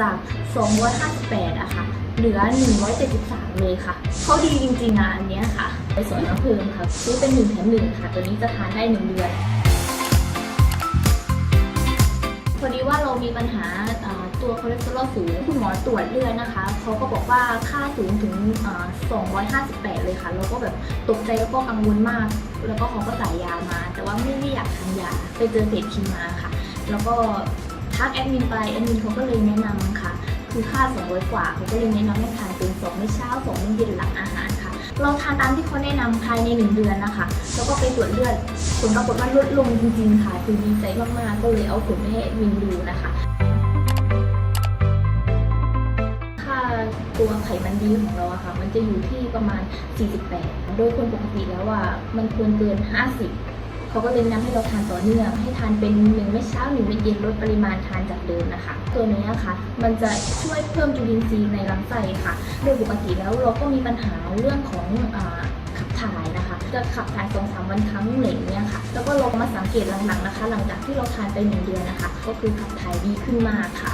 จาก 258อะค่ะ เหลือ 173เลยค่ะ เขาดีจริงๆอะอันเนี้ยค่ะ ไปสวนน้ำเพิ่มค่ะ ซื้อเป็น1แถม1ค่ะ ตัวนี้จะทานได้ 1 เดือน พอดีว่าเรามีปัญหาตัวคอเลสเตอรอลสูง คุณหมอตรวจเลือดนะคะ เขาก็บอกว่าค่าสูงถึง 258 เลยค่ะแล้วก็แบบตกใจแล้วก็กังวลมาก แล้วก็เขาก็จ่ายยามา แต่ว่าไม่ได้อยากทานยา ไปเจอเพจคิมมาค่ะ แล้วก็ ทักแอดมินไปแอดมินเขาก็เลยแนะนำค่ะ คือค่า200กว่าเขาก็เลยแนะนำให้ทานเป็น2มื้อเช้า2มื้อเย็นหลังอาหารค่ะ เราทานตามที่เขาแนะนำภายใน 1 เดือนนะคะ แล้วก็ไปตรวจเลือดผลปรากฏว่าลดลงจริงๆค่ะ คือดีใจมากๆก็เลยเอาผลไปให้แอดมินดูนะคะค่าตัวไขมันดีของเราอะค่ะ มันจะอยู่ที่ประมาณ 48 โดยคนปกติแล้วอะมันควรเกิน 50 เขาก็เลยแนะนำให้เราทานต่อเนื่อง ให้ทานเป็นหนึ่งไม่เช้าหนึ่งไม่เย็นลดปริมาณทานจากเดิมนะคะ ตัวนี้อะค่ะมันจะช่วยเพิ่มจุลินทรีย์ในลำไส้ค่ะ โดยปกติแล้วเราก็มีปัญหาเรื่องของอขับถ่ายนะคะ จะขับถ่ายสองสามวันครั้งเหล่งเนี่ยค่ะ แล้วก็ลองมาสังเกตหลังๆนะคะ หลังจากที่เราทานไปหนึ่งเดือนนะคะ ก็คือขับถ่ายดีขึ้นมากค่ะ